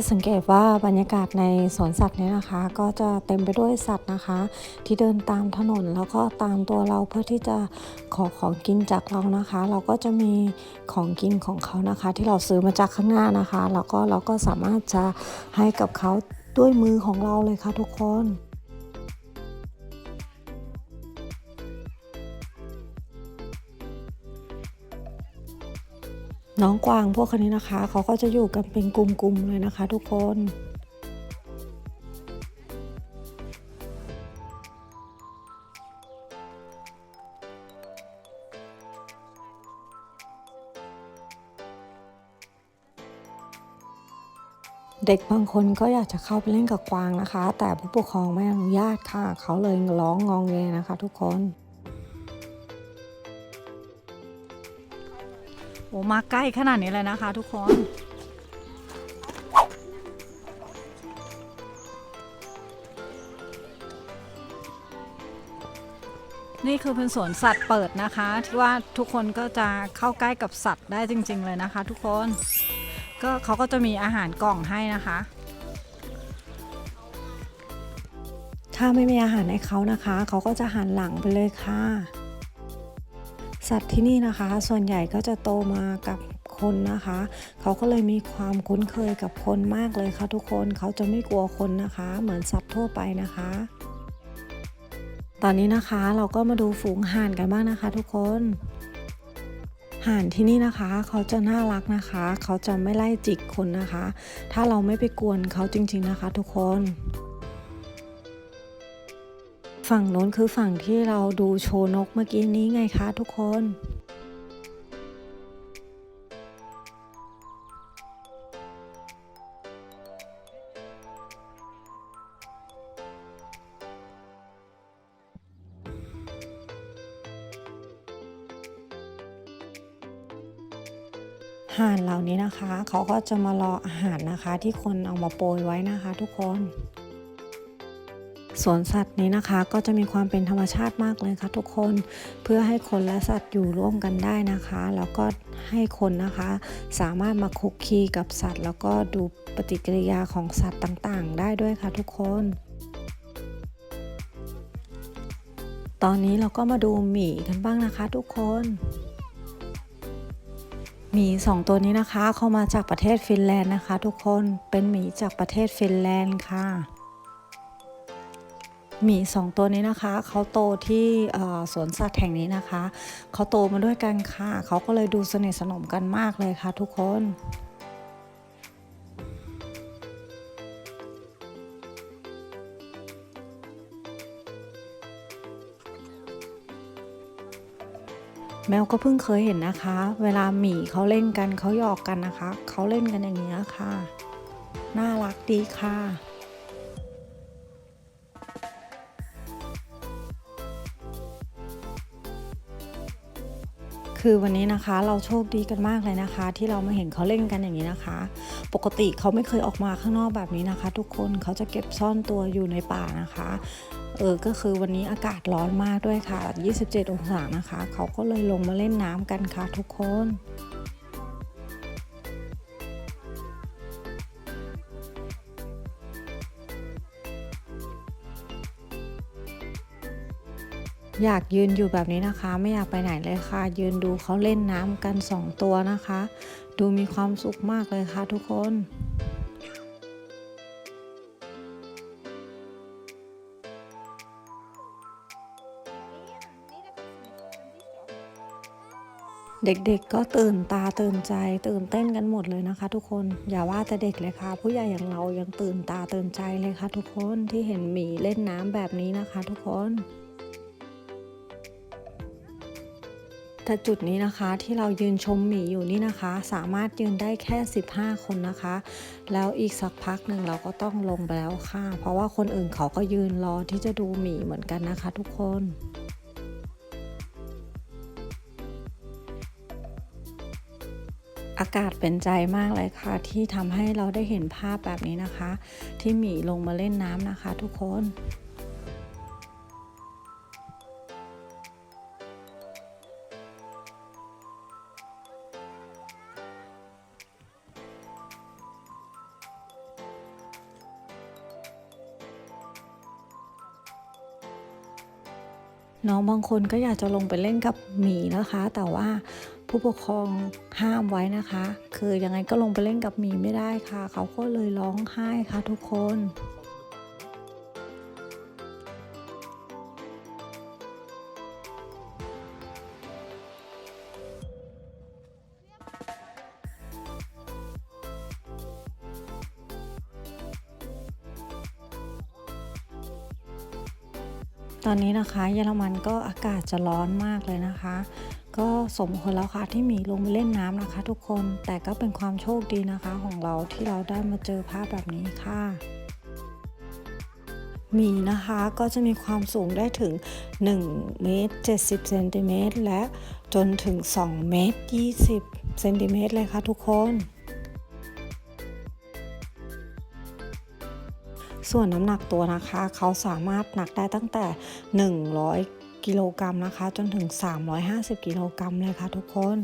จะสังเกตว่าบรรยากาศในสวนสัตว์เนี่ยนะคะ ก็จะเต็มไปด้วยสัตว์นะคะ ที่เดินตามถนนแล้วก็ตามตัวเราเพื่อที่จะขอของกินจากเรานะคะ เราก็จะมีของกินของเขานะคะ ที่เราซื้อมาจากข้างหน้านะคะ แล้วก็เราก็สามารถจะให้กับเขาด้วยมือของเราเลยค่ะทุกคน น้องกวางพวกคนนี้นะคะ เขาก็จะอยู่กันเป็นกลุ่มๆเลยนะคะ ทุกคนเด็กบางคนก็อยากจะเข้าไปเล่นกับกวางนะคะ แต่ผู้ปกครองไม่อนุญาตค่ะ เขาเลยร้องงองเงนะคะทุกคน โอ้มาใกล้ขนาดนี้เลยนะคะ ทุกคนนี่คือเป็นสวนสัตว์เปิดนะคะ ที่ว่าทุกคนก็จะเข้าใกล้กับสัตว์ได้จริง ๆ เลยนะคะ ทุกคนก็เขาก็จะมีอาหารกล่องให้นะคะ ถ้าไม่มีอาหารให้เขานะคะ เขาก็จะหันหลังไปเลยค่ะ สัตว์ที่นี่นะคะ ส่วนใหญ่ก็จะโตมากับคนนะคะ เขาก็เลยมีความคุ้นเคยกับคนมากเลยค่ะทุกคนเขาจะไม่กลัวคนนะคะ เหมือนสัตว์ทั่วไปนะคะ ตอนนี้นะคะเราก็มาดูฝูงห่านกันบ้างนะคะ ทุกคนห่านที่นี่นะคะ เขาจะน่ารักนะคะ เขาจะไม่ไล่จิกคนนะคะ ถ้าเราไม่ไปกวนเขาจริง ๆนะคะ ทุกคน ฝั่งโน้นคือฝั่งที่เราดูโชว์นกเมื่อกี้นี้ไงคะทุกคนห่านเหล่านี้นะคะ เขาก็จะมารออาหารนะคะ ที่คนเอามาโปรยไว้นะคะ ทุกคน สวนสัตว์นี้นะคะ ก็จะมีความเป็นธรรมชาติมากเลยค่ะทุกคนเพื่อให้คนและสัตว์อยู่ร่วมกันได้นะคะ แล้วก็ให้คนนะคะ สามารถมาคุกคีกับสัตว์ แล้วก็ดูปฏิกิริยาของสัตว์ต่างๆ ได้ด้วยค่ะทุกคนตอนนี้เราก็มาดูหมีกันบ้างนะคะทุกคนหมีสองตัวนี้นะคะ เข้ามาจากประเทศฟินแลนด์นะคะ ทุกคนเป็นหมีจากประเทศฟินแลนด์ค่ะ หมีสองตัวนี้นะคะเขาโตที่สวนสัตว์แห่งนี้นะคะเขาโตมาด้วยกันค่ะ เขาก็เลยดูสนิทสนมกันมากเลยค่ะทุกคนแมวก็เพิ่งเคยเห็นนะคะ เวลาหมีเขาเล่นกันเขาหยอกกันนะคะ เขาเล่นกันอย่างนี้ค่ะ น่ารักดีค่ะ คือวันนี้นะคะเราโชคดีกันมากเลยนะคะ ที่เรามาเห็นเขาเล่นกันอย่างนี้นะคะ ปกติเขาไม่เคยออกมาข้างนอกแบบนี้นะคะ ทุกคนเขาจะเก็บซ่อนตัวอยู่ในป่านะคะเออก็คือวันนี้อากาศร้อนมากด้วยค่ะ 27 องศานะคะ เขาก็เลยลงมาเล่นน้ำกันค่ะทุกคน อยากยืนอยู่แบบนี้นะคะ ไม่อยากไปไหนเลยค่ะ ยืนดูเขาเล่นน้ำกัน2ตัวนะคะ ดูมีความสุขมากเลยค่ะทุกคนเด็กๆก็ตื่นตาตื่นใจตื่นเต้นกันหมดเลยนะคะ ทุกคนอย่าว่าแต่เด็กเลยค่ะ ผู้ใหญ่อย่างเรายังตื่นตาตื่นใจเลยค่ะ ทุกคนที่เห็นหมีเล่นน้ำแบบนี้นะคะ ทุกคน จุดนี้นะคะ ที่เรายืนชมหมีอยู่นี่นะคะ สามารถยืนได้แค่ 15 คนนะคะ แล้วอีกสักพักหนึ่งเราก็ต้องลงไปแล้วค่ะ เพราะว่าคนอื่นเขาก็ยืนรอที่จะดูหมีเหมือนกันนะคะ ทุกคนอากาศเป็นใจมากเลยค่ะ ที่ทำให้เราได้เห็นภาพแบบนี้นะคะ ที่หมีลงมาเล่นน้ำนะคะ ทุกคน น้องบางคนก็อยากจะลงไปเล่นกับหมีนะคะ แต่ว่าผู้ปกครองห้ามไว้นะคะ คือยังไงก็ลงไปเล่นกับหมีไม่ได้ค่ะ เขาก็เลยร้องไห้ค่ะทุกคน ตอนนี้นะคะเยอรมันก็อากาศจะร้อนมากเลยนะคะ ก็สมควรแล้วค่ะที่หมีลงไปเล่นน้ำนะคะ ทุกคนแต่ก็เป็นความโชคดีนะคะ ของเราที่เราได้มาเจอภาพแบบนี้ค่ะหมีนะคะก็จะมีความสูงได้ถึง1เมตร70เซนติเมตรและจนถึง2เมตร20เซนติเมตรเลยค่ะทุกคน ส่วนน้ำหนักตัวนะคะ เขาสามารถหนักได้ตั้งแต่ 100 กิโลกรัมนะคะ จนถึง 350 กิโลกรัมเลยค่ะทุกคน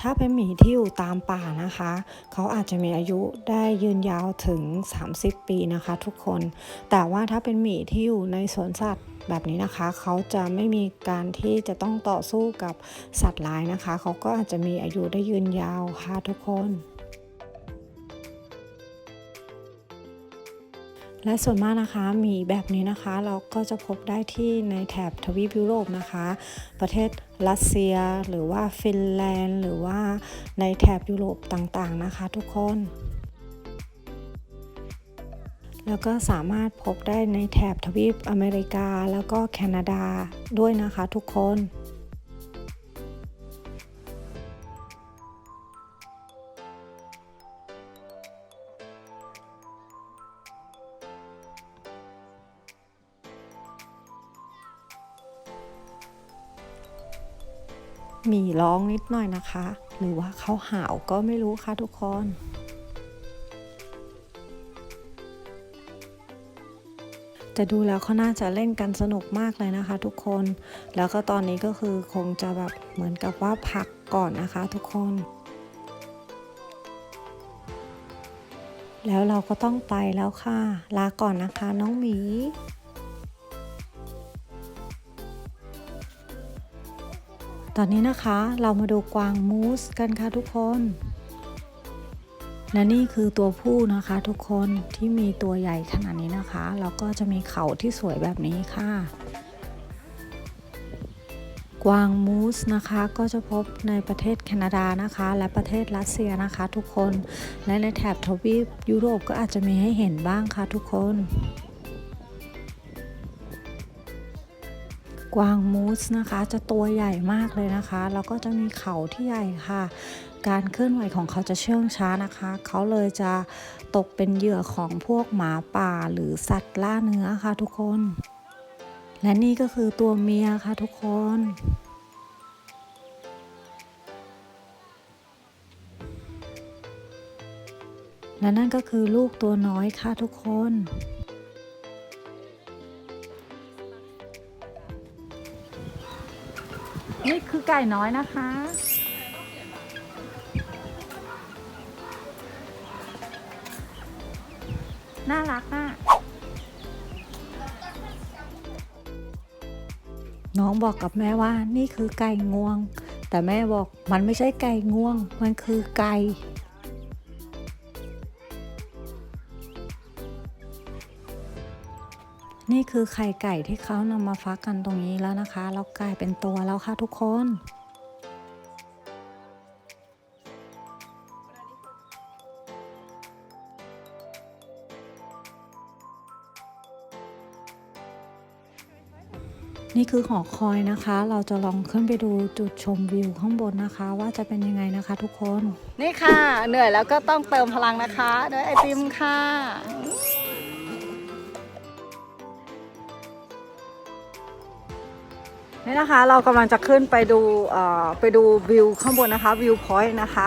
ถ้าเป็นหมีที่อยู่ตามป่านะคะ เขาอาจจะมีอายุได้ยืนยาวถึง 30 ปีนะคะทุกคน แต่ว่าถ้าเป็นหมีที่อยู่ในสวนสัตว์แบบนี้นะคะ เขาจะไม่มีการที่จะต้องต่อสู้กับสัตว์ร้ายนะคะ เขาก็อาจจะมีอายุได้ยืนยาวค่ะทุกคน และส่วนมากนะคะมีแบบนี้นะคะเราก็จะพบได้ที่ในแถบทวีปยุโรปนะคะ ประเทศรัสเซียหรือว่าฟินแลนด์ หรือว่าในแถบยุโรปต่างๆนะคะ ทุกคน แล้วก็สามารถพบได้ในแถบทวีปอเมริกาแล้วก็แคนาดาด้วยนะคะทุกคน มีร้องนิดหน่อยนะคะ หรือว่าเขาหาวก็ไม่รู้ค่ะทุกคนจะดูแล้วเขาน่าจะเล่นกันสนุกมากเลยนะคะ ทุกคน แล้วก็ตอนนี้ก็คือคงจะแบบเหมือนกับว่าพักก่อนนะคะ ทุกคน แล้วเราก็ต้องไปแล้วค่ะ ลาก่อนนะคะน้องหมี อนนี้นะคะเรามาดูกวางมูสกันค่ะทุกคน และนี่คือตัวผู้นะคะทุกคนที่มีตัวใหญ่ขนาดนี้นะคะ แล้วก็จะมีเขาที่สวยแบบนี้ค่ะ กวางมูสนะคะก็จะพบในประเทศแคนาดานะคะ และประเทศรัสเซียนะคะทุกคน และในแถบทวีปยุโรปก็อาจจะมีให้เห็นบ้างค่ะทุกคน กวางมูสนะคะ จะตัวใหญ่มากเลยนะคะ แล้วก็จะมีเขาที่ใหญ่ค่ะ การเคลื่อนไหวของเขาจะเชื่องช้านะคะ เขาเลยจะตกเป็นเหยื่อของพวกหมาป่าหรือสัตว์ล่าเนื้อค่ะทุกคน และนี่ก็คือตัวเมียค่ะทุกคนและนั่นก็คือลูกตัวน้อยค่ะทุกคน นี่คือไก่น้อยนะคะ น่ารักมากน้องบอกกับแม่ว่านี่คือไก่งวง แต่แม่บอกมันไม่ใช่ไก่งวง มันคือไก่ นี่คือไข่ไก่ที่เขานำมาฟักกันตรงนี้แล้วนะคะ แล้วกลายเป็นตัวแล้วค่ะทุกคน นี่คือหอคอยนะคะ เราจะลองขึ้นไปดูจุดชมวิวข้างบนนะคะ ว่าจะเป็นยังไงนะคะทุกคน นี่ค่ะ เหนื่อยแล้วก็ต้องเติมพลังนะคะ ด้วยไอติมค่ะ นี่นะคะเรากำลังจะขึ้นไปดูไปดูวิวข้างบนนะคะวิวพอยต์นะคะ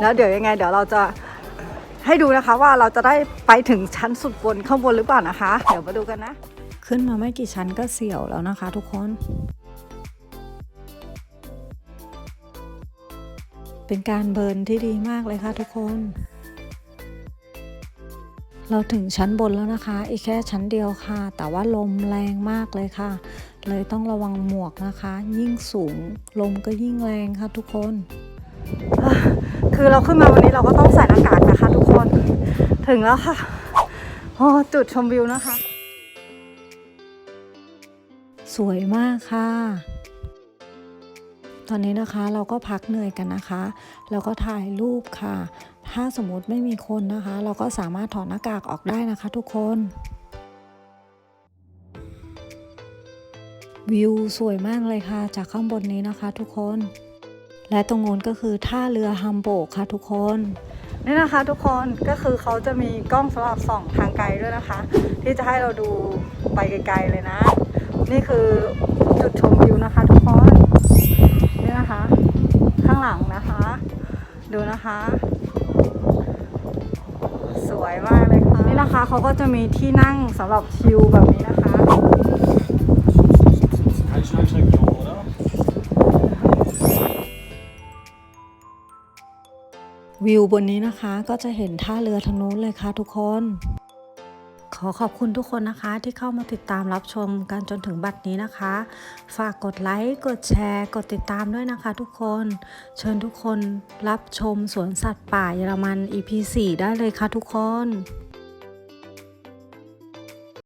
แล้วเดี๋ยวยังไง เดี๋ยวเราจะให้ดูนะคะว่าเราจะได้ไปถึงชั้นสุดบนข้างบนหรือเปล่านะคะ เดี๋ยวมาดูกันนะ ขึ้นมาไม่กี่ชั้นก็เสียวแล้วนะคะทุกคน เป็นการเบิร์นที่ดีมากเลยค่ะทุกคน เราถึงชั้นบนแล้วนะคะ อีกแค่ชั้นเดียวค่ะ แต่ว่าลมแรงมากเลยค่ะ เลยต้องระวังหมวกนะคะ ยิ่งสูงลมก็ยิ่งแรงค่ะทุกคน คือเราขึ้นมาวันนี้เราก็ต้องใส่หน้ากากนะคะ ทุกคน ถึงแล้วค่ะโอ้จุดชมวิวนะคะ สวยมากค่ะ ตอนนี้นะคะเราก็พักเหนื่อยกันนะคะแล้วก็ถ่ายรูปค่ะ ถ้าสมมติไม่มีคนนะคะ เราก็สามารถถอดหน้ากากออกได้นะคะ ทุกคนวิวสวยมากเลยค่ะ จากข้างบนนี้นะคะ ทุกคน และตรงนู้นก็คือท่าเรือฮัมโบกค่ะ ทุกคนนี่นะคะ ทุกคนก็คือเขาจะมีกล้องสำหรับส่องทางไกลด้วยนะคะ ที่จะให้เราดูไปไกลๆเลยนะ นี่คือจุดชมวิวนะคะ ทุกคนางหลังนะคะ ดูนะคะ สวยมากเลยค่ะ นี่นะคะเขาก็จะมีที่นั่งสำหรับชิลแบบนี้นะคะ Kann ich schon checken, oder? วิวบนนี้นะคะก็จะเห็นท่าเรือทางนู้นเลยค่ะทุกคนข อขอบคุณทุกคนนะคะที่เข้ามาติดตามรับชมกันจนถึงบัดนี้นะคะ ฝากกดไลค์ กดแชร์ กดติดตามด้วยนะคะทุกคน เชิญทุกคนรับชมสวนสัตว์ป่าเยอรมัน EP 4 ได้เลยค่ะทุกคน